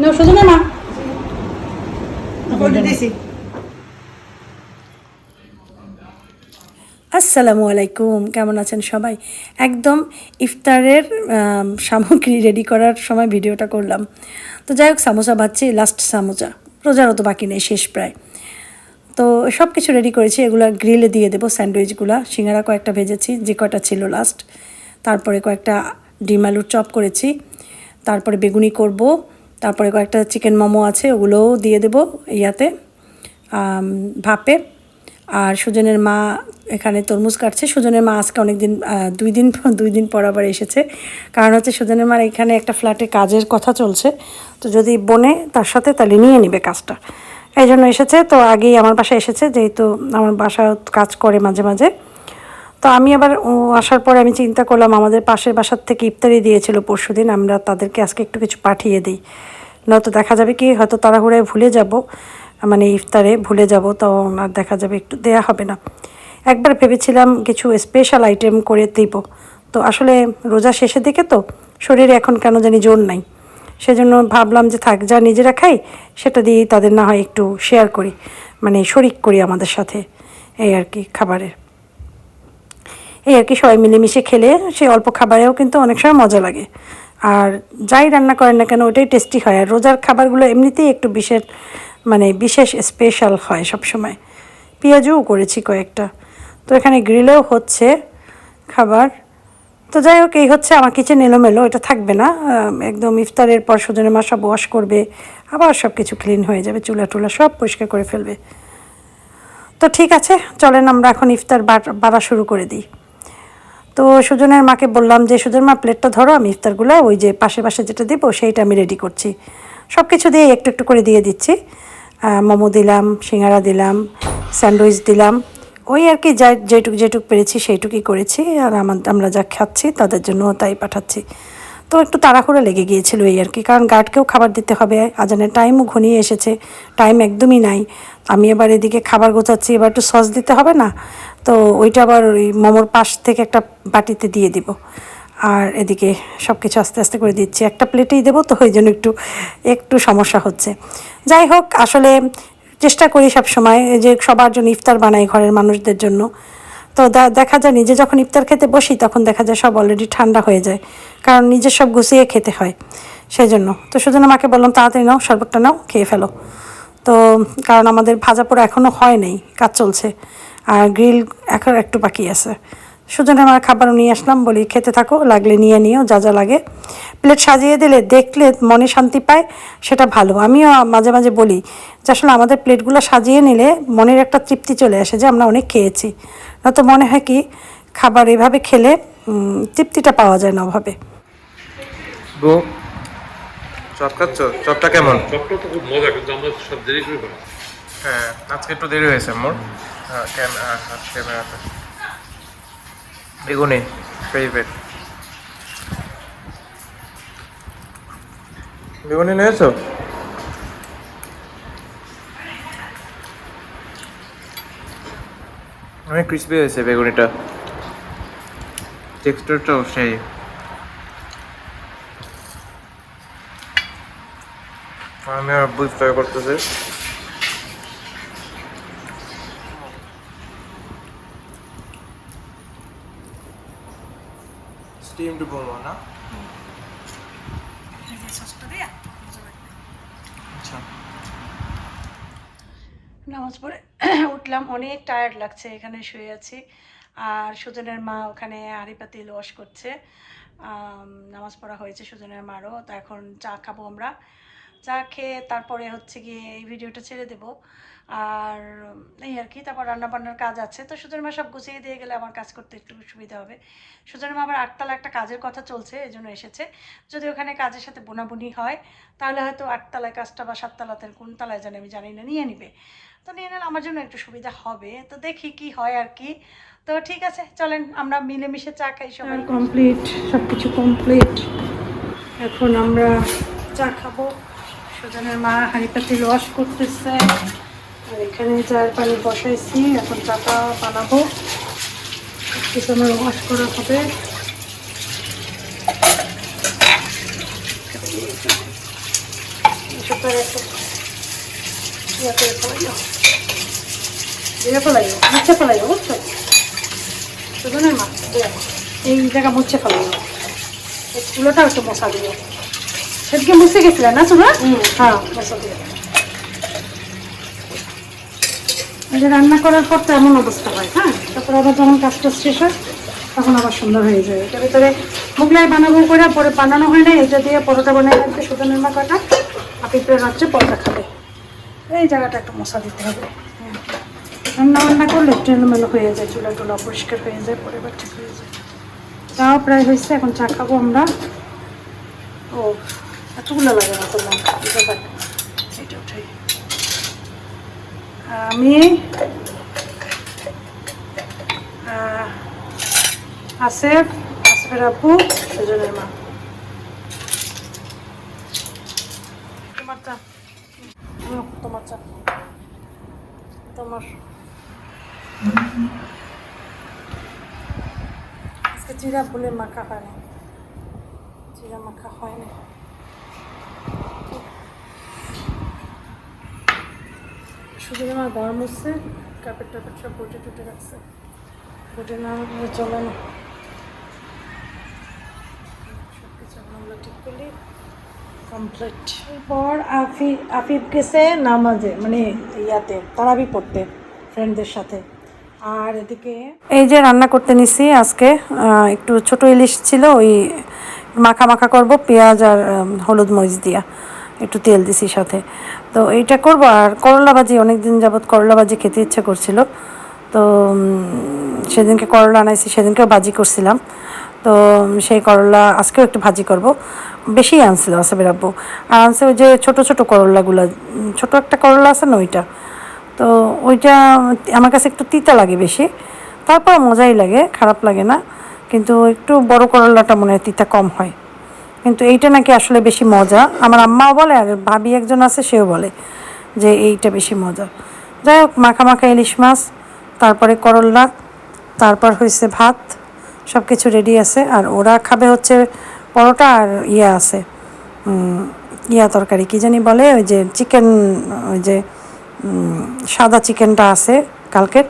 না সুজনে মা। আসসালামু আলাইকুম কেমন আছেন সবাই? একদম ইফতারের সামগ্রী রেডি করার সময় ভিডিওটা করলাম। তো যাই হোক সামোসা ভাজছি লাস্ট সামোসা। রোজারও তো বাকি নেই শেষ প্রায়। তো সব কিছু রেডি করেছি এগুলো গ্রিলে দিয়ে দেবো স্যান্ডউইচগুলো। সিঙ্গারা কয়েকটা ভেজেছি যে কয়টা ছিল লাস্ট তারপরে কয়েকটা ডিম আলুর চপ করেছি। তারপরে বেগুনি করব। তারপরে কয়েকটা চিকেন মোমো আছে, ওগুলোও দিয়ে দেবো ইয়াতে ভাপে। আর সুজনের মা এখানে তরমুজ কাটছে। সুজনের মা আজকে অনেক দিন দুই দিন দুই দিন পর আবার এসেছে। কারণ হচ্ছে সুজনের মার এখানে একটা ফ্ল্যাটে কাজের কথা চলছে। তো যদি বনে তার সাথে তাহলে নিয়ে নিবে কাজটা। এই জন্য এসেছে। তো আগেই আমার বাসায় এসেছে, যেহেতু আমার বাসা কাজ করে মাঝে মাঝে। তো আমি আবার আসার পরে আমি চিন্তা করলাম, আমাদের পাশের বাসার থেকে ইফতারি দিয়েছিল পরশুদিন, আমরা তাদেরকে আজকে একটু কিছু পাঠিয়ে দিই। নয়তো দেখা যাবে কি, হয়তো তাড়াহুড়ায় ভুলে যাব মানে ইফতারে ভুলে যাব, তো আর দেখা যাবে একটু দেয়া হবে না। একবার ভেবেছিলাম কিছু স্পেশাল আইটেম করে দিব। তো আসলে রোজা শেষে দিকে তো শরীরে এখন কেন জানি জোর নাই। সেজন্য ভাবলাম যে থাক, যা নিজেরা খাই, সেটা দিয়েই তাদের না হয় একটু শেয়ার করি মানে শরিক করি আমাদের সাথে, এই আর কি, খাবারের। এই আর কি সবাই মিলেমিশে খেলে, সেই অল্প খাবারেও কিন্তু অনেক সময় মজা লাগে। আর যাই রান্না করেন না কেন, ওটাই টেস্টি হয়। আর রোজার খাবারগুলো এমনিতেই একটু বিশেষ মানে বিশেষ স্পেশাল হয় সব সময় পেঁয়াজও করেছি কয়েকটা। তো এখানে গ্রিলেও হচ্ছে খাবার। তো যাই হোক, এই হচ্ছে আমার কিচেন এলোমেলো, এটা থাকবে না। একদম ইফতারের পর সুজনের মা সব ওয়াশ করবে, আবার সব কিছু ক্লিন হয়ে যাবে, চুলা টুলা সব পরিষ্কার করে ফেলবে। তো ঠিক আছে, চলেন আমরা এখন ইফতার বাড়া শুরু করে দিই। তো সুজনের মাকে বললাম যে, সুজন মা, প্লেটটা ধরো, আমি ইফতারগুলো ওই যে পাশে পাশে যেটা দেবো, সেইটা আমি রেডি করছি। সব কিছু দিয়ে একটু একটু করে দিয়ে দিচ্ছি। মোমো দিলাম, সিঙ্গারা দিলাম, স্যান্ডউইচ দিলাম। ওই আর কি যা, যেটুক যেটুক পেরেছি সেইটুকুই করেছি। আর আমার, আমরা যা খাচ্ছি তাদের জন্য তাই পাঠাচ্ছি। তো একটু তাড়াহুড়ো লেগে গিয়েছিল এই আর কি, কারণ গার্ডকেও খাবার দিতে হবে। আজানের টাইমও ঘনিয়ে এসেছে টাইম একদমই নাই। আমি এবার এদিকে খাবার গোছাচ্ছি, এবার একটু সস দিতে হবে না। তো ওইটা আবার ওই মোমোর পাশ থেকে একটা বাটিতে দিয়ে দিব। আর এদিকে সব কিছু আস্তে আস্তে করে দিচ্ছি। একটা প্লেটেই দেবো, তো ওই জন্য একটু একটু সমস্যা হচ্ছে। যাই হোক, আসলে চেষ্টা করি সব সময় যে সবার জন্য ইফতার বানাই ঘরের মানুষদের জন্য। তো দেখা যায় নিজে যখন ইফতার খেতে বসি, তখন দেখা যায় সব অলরেডি ঠান্ডা হয়ে যায়। কারণ নিজে সব গুছিয়ে খেতে হয় সেই জন্য তো সেজন্য মাকে বললাম, তাড়াতাড়ি নাও, শরবতটা নাও, খেয়ে ফেলো। তো, কারণ আমাদের ভাজা পোড়া এখনও হয় নাই, কাজ চলছে। আর গ্রিল এখন একটু বাকি আছে। সুজন আমার খাবারও নিয়ে আসলাম বলি খেতে থাকো লাগলে নিয়ে নিও যা যা লাগে। প্লেট সাজিয়ে দিলে দেখলে মনে শান্তি পায় সেটা ভালো। আমিও মাঝে মাঝে বলি যে আসলে আমাদের প্লেটগুলো সাজিয়ে নিলে মনের একটা তৃপ্তি চলে আসে যে আমরা অনেক খেয়েছি। নয়তো মনে হয় কি খাবার এভাবে খেলে তৃপ্তিটা পাওয়া যায় না চপ খাচ্ছ? চপটা কেমন? চপটা তো খুব মজা কিন্তু আমরা সব দেরি করে হ্যাঁ আজকে একটু দেরি হয়েছে মোর। হ্যাঁ ক্যামেরা ক্যামেরাতে বেগুনি ফেভারিট বেগুনি নিয়েছো? অনেক ক্রিসপি হয়েছে বেগুনিটা। টেক্সচারটাও সেই। আমি আর বুঝতে করতেছি। স্টিমড মোমো না আচ্ছা। নামাজ পড়ে উঠলাম, অনেক টায়ার্ড লাগছে, এখানে শুয়ে আছি। আর সুজনের মা ওখানে হাঁড়ি লস করছে। নামাজ পড়া হয়েছে সুজনের মারও, তা এখন চা খাব আমরা। চা খেয়ে তারপরে হচ্ছে গিয়ে এই ভিডিওটা ছেড়ে দেবো। আর এই আর কি তারপর রান্না বান্নার কাজ আছে। তো সুজনের মা সব গুছিয়ে দিয়ে গেলে আমার কাজ করতে একটু সুবিধা হবে। সুজনের মা আবার আটতলা একটা কাজের কথা চলছে এই জন্য এসেছে। যদি ওখানে কাজের সাথে বোনাবুনি হয় তাহলে হয়তো আটতলায় কাজটা বা সাততলাতে কোন তলায় জানি আমি জানি না নিয়ে নিবে। তো নিয়ে নিলে আমার জন্য একটু সুবিধা হবে। তো দেখি কি হয় আর কি। তো ঠিক আছে চলেন আমরা মিলেমিশে চা খাই সবাই। কমপ্লিট সব কিছু কমপ্লিট এখন আমরা চা খাব। সুজনের মা হাঁড়ি পাতিল করতেছে। আর এখানে চায়ের পানি বসাইছি, এখন চাটা বানাবো। কিছু আমার ওয়াশ করা হবে। ইয়ে মুছে ফেলাইও বুঝছ? সুজনের দিয়ে এই জায়গা মুছে ফেলাইও এই চুলোটা একটু মশা দিও সেদিকে মুছে গেছিলে না চুলো? হ্যাঁ। দিয়ে রান্না করার পর তো এমন অবস্থা হয় হ্যাঁ? তারপর আবার যখন কাজ টাজ শেষ হয় তখন আবার সুন্দর হয়ে যায়। এটার ভিতরে মোগলাই বানাবো করে পরে বানানো হয় না এটা দিয়ে পরোটা বানাই রাখবে সুতনের মাথাটা আপিপের রাত্রে পরোটা খাবে। এই জায়গাটা একটু মশা দিতে হবে। রান্না বান্না করলে একটু এলোমেলো হয়ে যায় চুলা টুলা পরিষ্কার হয়ে যায় পরে ঠিক হয়ে যায়। তাও প্রায় হয়েছে এখন চা খাব আমরা। ও এতগুলো লাগে না আমি আসেফ, আসেফের আপু সুজনের মা। তোমার চা। তোমার চা। তোমার। আজকে জিরা ফুলে মাখা হয়নি। জিরা মাখা হয়নি। শুধু আমার গরম হচ্ছে কাপড় টাপড় সব বটে টুটে রাখছে। বটে না হলে চলে না আমরা আফিফ নামাজে মানে ইয়াতে পড়তে ফ্রেন্ডদের সাথে। আর এদিকে এই যে রান্না করতে নিছি আজকে একটু ছোট ইলিশ ছিল, ওই মাখা মাখা করব, পেঁয়াজ আর হলুদ মরিচ দিয়া। একটু তেল দিছি সাথে। তো এইটা করব। আর করলা ভাজি অনেক দিন যাবৎ করলা ভাজি খেতে ইচ্ছে করছিল। তো সেদিনকে করলা আনাইছি সেদিনকে ভাজি করছিলাম। তো সেই করলা আজকেও একটু ভাজি করব। বেশি আনছিল আসবের আব্বু। আর আনছে ওই যে ছোট ছোট করলাগুলো। ছোট একটা করলা আছে না ওইটা? তো ওইটা আমার কাছে একটু তিতা লাগে বেশি। তারপর মজাই লাগে, খারাপ লাগে না। কিন্তু একটু বড় করলাটা মনে হয় তিতা কম হয়। কিন্তু এইটা নাকি আসলে বেশি মজা। আমার আম্মাও বলে, আর ভাবি একজন আছে, সেও বলে যে এইটা বেশি মজা। যাই হোক মাখা মাখা ইলিশ মাছ, তারপরে করল্লা তারপর হয়েছে ভাত সব কিছু রেডি আছে। আর ওরা খাবে হচ্ছে পরোটা আর ইয়া আছে ইয়া তরকারি। কি জানি বলে, ওই যে চিকেন, ওই যে সাদা চিকেনটা আছে কালকের,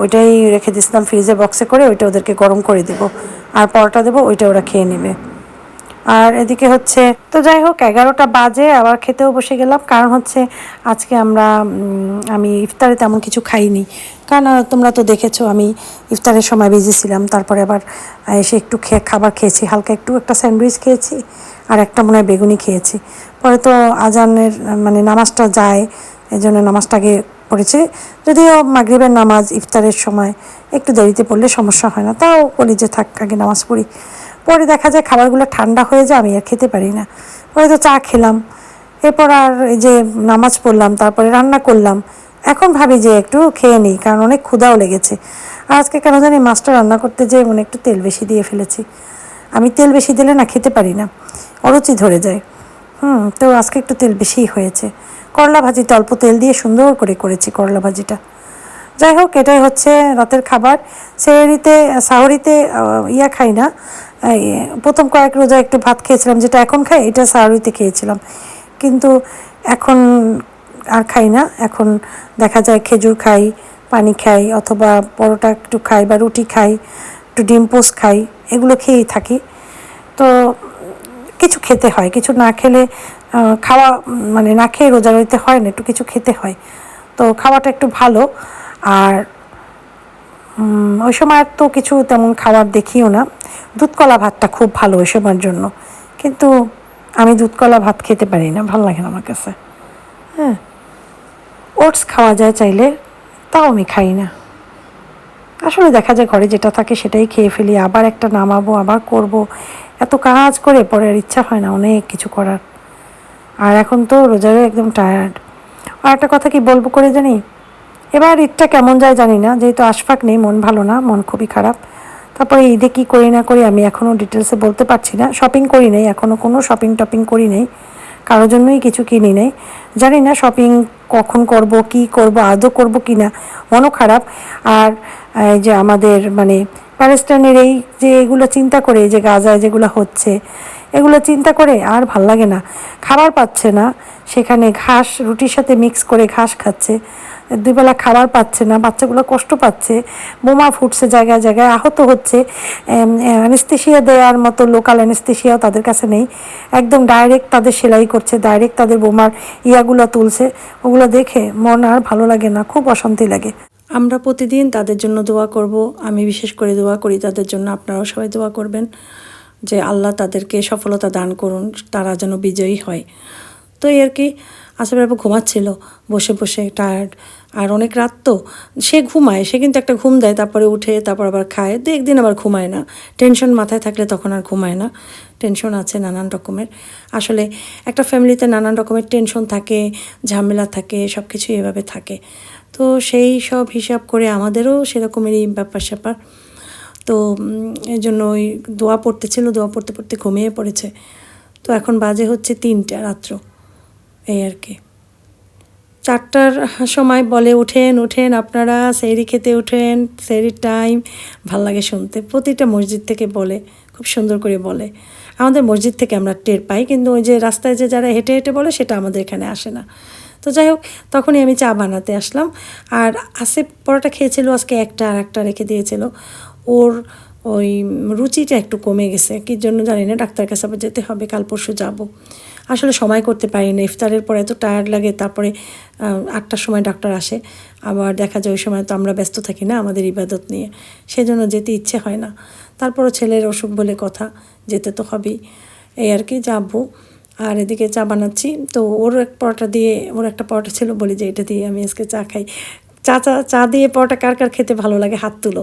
ওইটাই রেখে দিয়েছিলাম ফ্রিজে বক্সে করে, ওইটা ওদেরকে গরম করে দেব। আর পরোটা দেবো, ওইটা ওরা খেয়ে নেবে। আর এদিকে হচ্ছে, তো যাই হোক, এগারোটা বাজে, আবার খেতেও বসে গেলাম। কারণ হচ্ছে, আজকে আমরা আমি ইফতারে তেমন কিছু খাইনি। কারণ তোমরা তো দেখেছ, আমি ইফতারের সময় বিজি ছিলাম। তারপরে আবার এসে একটু খেয়ে, খাবার খেয়েছি। হালকা একটু একটা স্যান্ডউইচ খেয়েছি, আর একটা মনে হয় বেগুনি খেয়েছি। পরে তো আজানের মানে নামাজটা যায় এই জন্য নামাজটা আগে পড়েছে। যদিও মাগরিবের নামাজ ইফতারের সময় একটু দেরিতে পড়লে সমস্যা হয় না। তাও বলি যে থাক, আগে নামাজ পড়ি। পরে দেখা যায় খাবারগুলো ঠান্ডা হয়ে যায়, আমি আর খেতে পারি না। পরে তো চা খেলাম। এরপর আর এই যে নামাজ পড়লাম, তারপরে রান্না করলাম। এখন ভাবি যে একটু খেয়ে নিই, কারণ অনেক ক্ষুধাও লেগেছে। আর আজকে কেন জানি মাছটা রান্না করতে যেয়ে মনে একটু তেল বেশি দিয়ে ফেলেছি। আমি তেল বেশি দিলে না খেতে পারি না, অরুচি ধরে যায়। হুম, তো আজকে একটু তেল বেশিই হয়েছে। করলা ভাজিতে অল্প তেল দিয়ে সুন্দর করে করেছি করলা ভাজিটা। যাই হোক এটাই হচ্ছে রাতের খাবার। সেহরিতে, সাহরিতে ইয়া খাই না। প্রথম কয়েক রোজা একটু ভাত খেয়েছিলাম, যেটা এখন খাই, এটা সাহরিতে খেয়েছিলাম। কিন্তু এখন আর খাই না। এখন দেখা যায় খেজুর খাই, পানি খাই, অথবা পরোটা একটু খাই বা রুটি খাই, একটু ডিম পোস্ট খাই, এগুলো খেয়েই থাকি। তো কিছু খেতে হয়, কিছু না খেলে খাওয়া মানে না খেয়ে রোজা রইতে হয় না, একটু কিছু খেতে হয়। তো খাওয়াটা একটু ভালো। আর ওই সময় তো কিছু তেমন খাবার দেখিও না। দুধকলা ভাতটা খুব ভালো ওই সময়ের জন্য। কিন্তু আমি দুধকলা ভাত খেতে পারি না, ভালো লাগে না আমার কাছে। হ্যাঁ ওটস খাওয়া যায় চাইলে, তাও আমি খাই না। আসলে দেখা যায় ঘরে যেটা থাকে সেটাই খেয়ে ফেলি, আবার একটা নামাবো, আবার করব। এত কাজ করে পরে আর ইচ্ছা হয় না অনেক কিছু করার। আর এখন তো রোজারে একদম টায়ার্ড আর একটা কথা কি বলব করে জানি? এবার ঈদটা কেমন যায় জানি না, যেহেতু আশফাক নেই, মন ভালো না, মন খুবই খারাপ। তারপরে ঈদে কী করি না করি আমি এখনও ডিটেলসে বলতে পারছি না। শপিং করি নেই এখনও কোনো শপিং টপিং করি নেই। কারোর জন্যই কিছু কিনি নেই। জানি না শপিং কখন করব, কি করব, আদৌ করব কি না, মনও খারাপ। আর এই যে আমাদের মানে প্যালেস্টাইনের এই যে এগুলো চিন্তা করে যে গাজায় যেগুলো হচ্ছে, এগুলো চিন্তা করে আর ভালো লাগে না। খাবার পাচ্ছে না, সেখানে ঘাস, রুটির সাথে মিক্স করে ঘাস খাচ্ছে। দুবেলা খাবার পাচ্ছে না, বাচ্চাগুলো কষ্ট পাচ্ছে, বোমা ফুটছে জায়গায় জায়গায়, আহত হচ্ছে অ্যানেস্থেশিয়া দেওয়ার মতো লোকাল অ্যানেস্থেশিয়াও তাদের কাছে নেই। একদম ডাইরেক্ট তাদের সেলাই করছে ডাইরেক্ট তাদের বোমার ইয়াগুলো তুলছে, ওগুলো দেখে মন আর ভালো লাগে না, খুব অশান্তি লাগে। আমরা প্রতিদিন তাদের জন্য দোয়া করব, আমি বিশেষ করে দোয়া করি তাদের জন্য, আপনারাও সবাই দোয়া করবেন যে আল্লাহ তাদেরকে সফলতা দান করুন, তারা যেন বিজয়ী হয়। তো আর কি আসলে বাবু ঘুমাচ্ছিল, বসে বসে টায়ার্ড আর অনেক রাত তো, সে ঘুমায়, সে কিন্তু একটা ঘুম দেয়, তারপরে উঠে, তারপর আবার খায়। দু একদিন আবার ঘুমায় না। টেনশন মাথায় থাকলে তখন আর ঘুমায় না। টেনশন আছে নানান রকমের। আসলে একটা ফ্যামিলিতে নানান রকমের টেনশন থাকে, ঝামেলা থাকে সব কিছু এভাবে থাকে। তো সেই সব হিসাব করে আমাদেরও সেরকমেরই ব্যাপার স্যাপার। তো এই জন্য ওই দোয়া পড়তেছিল, দোয়া পড়তে পড়তে ঘুমিয়ে পড়েছে। তো এখন বাজে হচ্ছে তিনটা রাত্র। এই আর কি। চারটার সময় বলে ওঠেন ওঠেন আপনারা সেরি খেতে ওঠেন সেরির টাইম ভালো লাগে শুনতে। প্রতিটা মসজিদ থেকে বলে, খুব সুন্দর করে বলে। আমাদের মসজিদ থেকে আমরা টের পাই, কিন্তু ওই যে রাস্তায় যে যারা হেঁটে হেঁটে বলে, সেটা আমাদের এখানে আসে না। তো যাই হোক, তখনই আমি চা বানাতে আসলাম। আর আসে পরোটা খেয়েছিল, আজকে একটা আর একটা রেখে দিয়েছিল। ওর ওই রুচিটা একটু কমে গেছে। কি জন্য জানি না ডাক্তার কাছে আবার যেতে হবে, কাল পরশু যাব। আসলে সময় করতে পারি না। ইফতারের পরে এত টায়ার্ড লাগে, তারপরে আটটার সময় ডাক্তার আসে। আবার দেখা যায় ওই সময় তো আমরা ব্যস্ত থাকি না আমাদের ইবাদত নিয়ে। সেজন্য যেতে ইচ্ছে হয় না। তারপরও ছেলের অসুখ বলে কথা, যেতে তো হবেই। এই আর কি যাব আর এদিকে চা বানাচ্ছি। তো ওর এক পরোটা দিয়ে, ওর একটা পরোটা ছিল, বলি যে এটা দিয়ে আমি আজকে চা খাই। চা চা চা দিয়ে পরোটা কার কার খেতে ভালো লাগে? হাত তুলো।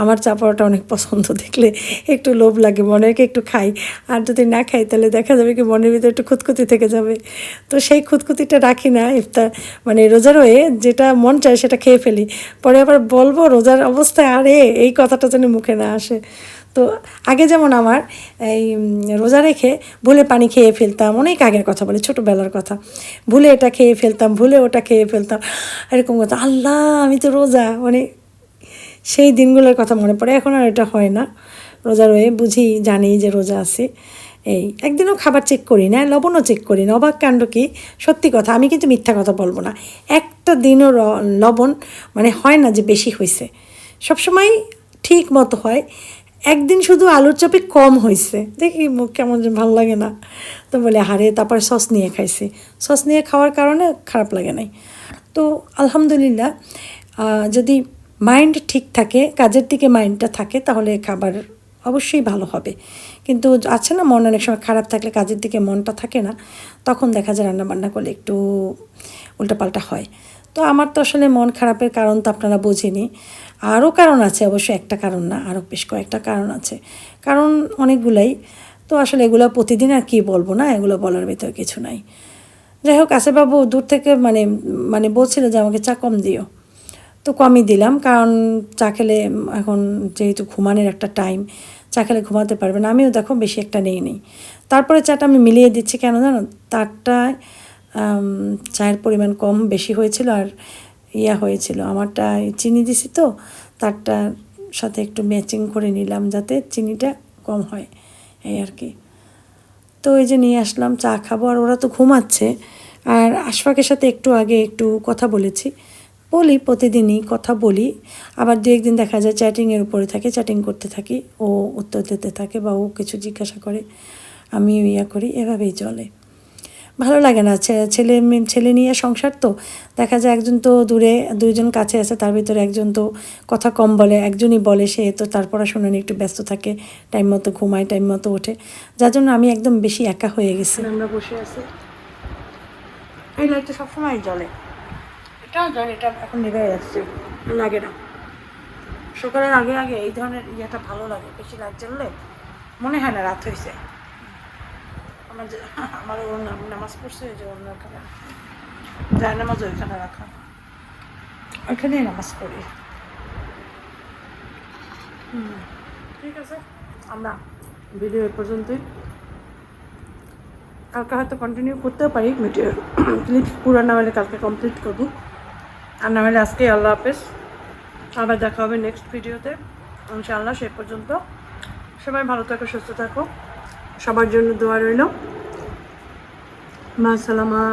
আমার চা পরোটা অনেক পছন্দ, দেখলে একটু লোভ লাগে মনে একটু খাই। আর যদি না খাই, তাহলে দেখা যাবে কি মনের ভিতরে একটু খুঁতখুতি থেকে যাবে। তো সেই খুঁতখুতিটা রাখি না, ইফতার মানে রোজার হয়ে যেটা মন চায় সেটা খেয়ে ফেলি। পরে আবার বলব, রোজার অবস্থায় আরে এই কথাটা যেন মুখে না আসে। তো আগে যেমন আমার, এই রোজা রেখে ভুলে পানি খেয়ে ফেলতাম, অনেক আগের কথা বলে, ছোটোবেলার কথা। ভুলে এটা খেয়ে ফেলতাম, ভুলে ওটা খেয়ে ফেলতাম, এরকম কথা, আল্লাহ, আমি তো রোজা। মানে সেই দিনগুলোর কথা মনে পড়ে। এখন আর এটা হয় না। রোজা রয়ে বুঝি, জানি যে রোজা আছে। এই একদিনও খাবার চেক করি না, লবণও চেক করি না। অবাক কাণ্ড কি? সত্যি কথা, আমি কিন্তু মিথ্যা কথা বলব না। একটা দিনও লবণ মানে হয় না যে বেশি হয়েছে সবসময় ঠিক মতো হয়। একদিন শুধু আলুর চাপে কম হয়েছে দেখি মুখ কেমন যে ভালো লাগে না। তো বলে হারে তারপর সস নিয়ে খাইছি। সস নিয়ে খাওয়ার কারণে খারাপ লাগে নাই। তো আলহামদুলিল্লাহ যদি মাইন্ড ঠিক থাকে, কাজের দিকে মাইন্ডটা থাকে, তাহলে খাবার অবশ্যই ভালো হবে। কিন্তু আছে না, মন অনেক সময় খারাপ থাকলে কাজের দিকে মনটা থাকে না, তখন দেখা যায় রান্না বান্না করলে একটু উল্টাপাল্টা হয়। তো আমার তো আসলে মন খারাপের কারণ তো আপনারা বোঝেনি আরও কারণ আছে, অবশ্য একটা কারণ না, আরও বেশ কয়েকটা কারণ আছে। কারণ অনেকগুলাই। তো আসলে এগুলো প্রতিদিন আর কি বলব না, এগুলো বলার ভিতর কিছু নাই। যাই হোক বাবু দূর থেকে মানে মানে বলছিল যে আমাকে চা কম দিও। তো কমই দিলাম, কারণ চা খেলে এখন যেহেতু ঘুমানোর একটা টাইম চা খেলে ঘুমাতে পারবে না। আমিও দেখো বেশি একটা নেই নেই। তারপরে চাটা আমি মিলিয়ে দিচ্ছি কেন জানো? তারটায় চায়ের পরিমাণ কম বেশি হয়েছিল আর ইয়া হয়েছিল। আমারটা চিনি দিছি তো, তারটার সাথে একটু ম্যাচিং করে নিলাম যাতে চিনিটা কম হয়, এই আর কি। তো এই যে নিয়ে আসলাম, চা খাব আর ওরা তো ঘুমাচ্ছে। আর আশফাকের সাথে একটু আগে একটু কথা বলেছি। বলি, প্রতিদিনই কথা বলি। আবার দু একদিন দেখা যায় চ্যাটিংয়ের উপরে থাকে চ্যাটিং করতে থাকি। ও উত্তর দিতে থাকে বা ও কিছু জিজ্ঞাসা করে, আমি ইয়া করি, এভাবেই চলে। ভালো লাগে না ছেলে ছেলে নিয়ে সংসার তো। দেখা যায় একজন তো দূরে, দুইজন কাছে আছে, তার ভিতরে একজন তো কথা কম বলে, একজনই বলে সে, তো তার পড়াশোনা নিয়ে একটু ব্যস্ত থাকে টাইম মতো ঘুমায় টাইম মতো ওঠে। যার জন্য আমি একদম বেশি একা হয়ে গেছি। আমরা বসে আছি। এই লাইটটা সবসময় জ্বলে। এটাও জ্বলে এটা এখন নিভে যাচ্ছে। লাগে না। সকালের আগে আগে এই ধরনের ইয়েটা ভালো লাগে বেশি লাইট জ্বললে মনে হয় না রাত হয়েছে আমার যে আমার ওর নামাজ পড়ছে যে অন্য এখানে যায় নামাজ ওইখানে রাখা। ওইখানেই নামাজ পড়ি। হুম, ঠিক আছে। আমরা ভিডিও এ পর্যন্তই। কালকে হয়তো কন্টিনিউ করতেও পারি ভিডিও ক্লিপ না হলে কালকে কমপ্লিট করব। আর না হলে আজকে আল্লাহ হাফেজ। আবার দেখা হবে নেক্সট ভিডিওতে ইনশাআল্লাহ সে পর্যন্ত। সবাই ভালো থাকো, সুস্থ থাকো। সবার জন্য দোয়া রইল। মা সালামা।